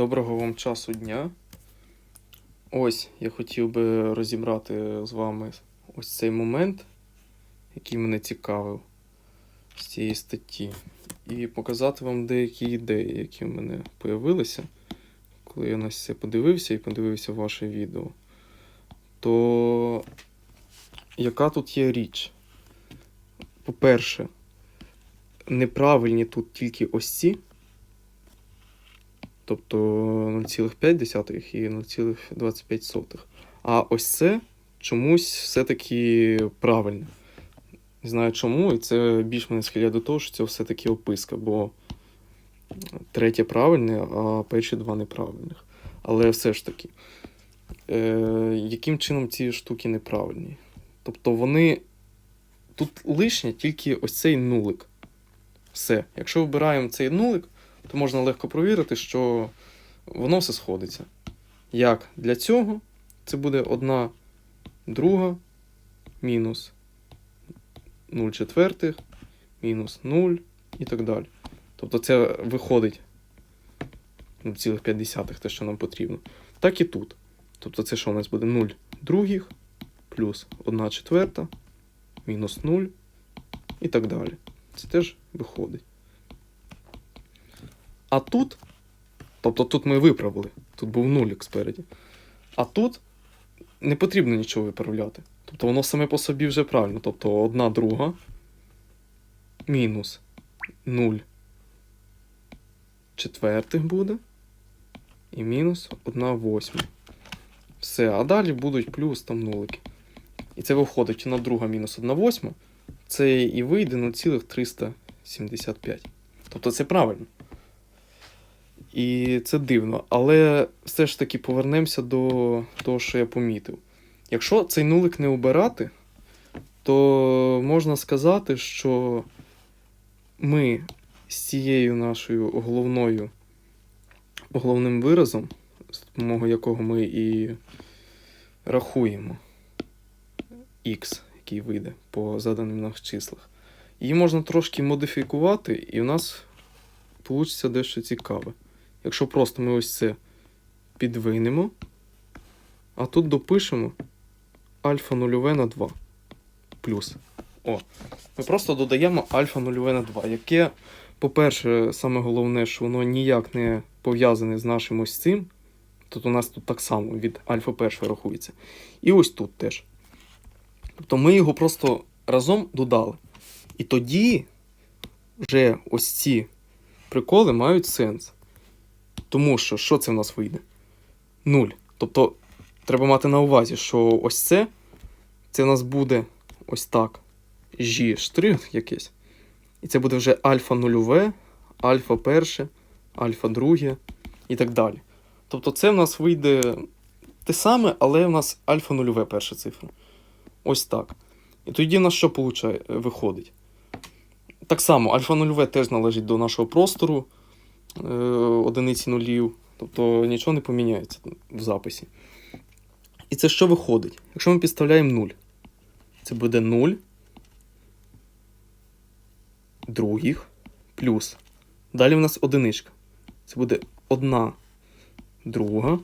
Доброго вам часу дня. Ось я хотів би розібрати з вами ось цей момент, який мене цікавив з цієї статті, і показати вам деякі ідеї, які в мене появилися, коли я на це подивився і подивився ваше відео. То яка тут є річ? По-перше, неправильні тут тільки ось ці. Тобто 0,5 і 0,25. А ось це чомусь все-таки правильно. Не знаю чому, і це більш мене схиляє до того, що це все-таки описка, бо третє правильне, а перші два неправильних. Але все ж таки, е, яким чином ці штуки неправильні? Тобто вони. Тут лишнє тільки ось цей нулик. Все. Якщо вибираємо цей нулик, то можна легко провірити, що воно все сходиться. Як для цього це буде 1 друга мінус 0 четвертих, мінус 0 і так далі. Тобто це виходить 0,5, те, що нам потрібно. Так і тут. Тобто це що у нас буде 0 других плюс 1 четверта, мінус 0 і так далі. Це теж виходить. А тут, тобто тут ми виправили, тут був нулік спереді. А тут не потрібно нічого виправляти. Тобто воно саме по собі вже правильно. Тобто одна друга мінус 0 четвертих буде. І мінус 1 восьма. Все, а далі будуть плюс там нулики. І це виходить на друга мінус 1 восьма. Це і вийде 0,375. Тобто це правильно. І це дивно. Але все ж таки повернемося до того, що я помітив. Якщо цей нулик не обирати, то можна сказати, що ми з цією нашою головною головним виразом, з допомогою якого ми і рахуємо x, який вийде по заданим нам числах, її можна трошки модифікувати, і в нас вийде дещо цікаве. Якщо просто ми ось це підвинемо, а тут допишемо альфа нульове на 2 плюс. О, ми просто додаємо альфа нульове на 2, яке, по-перше, саме головне, що воно ніяк не пов'язане з нашим ось цим. Тут у нас тут так само від альфа першого рахується. І ось тут теж. Тобто ми його просто разом додали. І тоді вже ось ці приколи мають сенс. Тому що що це в нас вийде? Нуль. Тобто треба мати на увазі, що ось це, це в нас буде ось так. Штрих якийсь. І це буде вже альфа нульове, альфа перше, альфа друге і так далі. Тобто це в нас вийде те саме, але в нас альфа нульове перша цифра. Ось так. І тоді в нас що виходить? Так само, альфа нульове теж належить до нашого простору одиниці нулів. Тобто нічого не поміняється в записі. І це що виходить? Якщо ми підставляємо 0, це буде 0 других плюс. Далі в нас одиничка. Це буде 1 друга.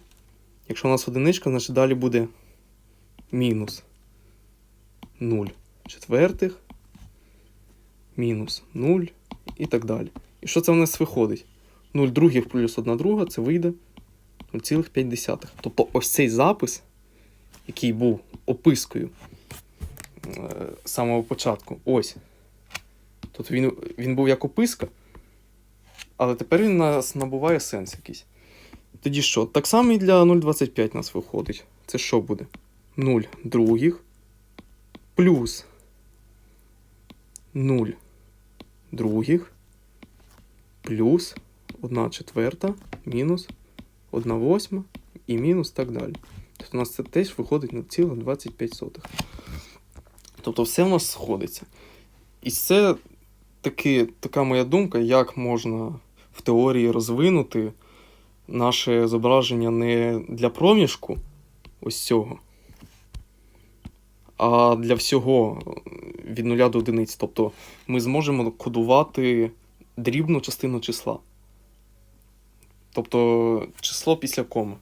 Якщо у нас одиничка, значить далі буде мінус 0 четвертих, мінус 0 і так далі. І що це в нас виходить? 0 других плюс 1 друга це вийде 0,5. Тобто ось цей запис, який був опискою е, з самого початку, ось. Тобто він, він був як описка, але тепер він нас набуває сенс якийсь. Тоді що? Так само і для 0,25 нас виходить. Це що буде? 0 других плюс 0 других плюс 1 четверта мінус 1 восьма і мінус так далі. Тобто у нас це теж виходить на ціло 25 Тобто все у нас сходиться. І це таки, така моя думка, як можна в теорії розвинути наше зображення не для проміжку ось цього, а для всього від 0 до одиниць. Тобто ми зможемо кодувати дрібну частину числа. Тобто число після коми.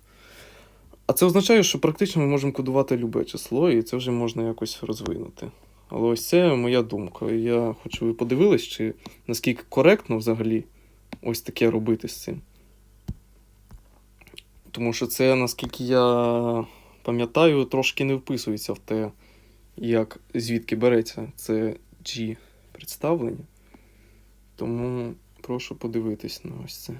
А це означає, що практично ми можемо кодувати любе число, і це вже можна якось розвинути. Але ось це моя думка. Я хочу, ви подивились, чи наскільки коректно взагалі ось таке робити з цим. Тому що це, наскільки я пам'ятаю, трошки не вписується в те, як звідки береться це G представлення. Тому прошу подивитись на ось це.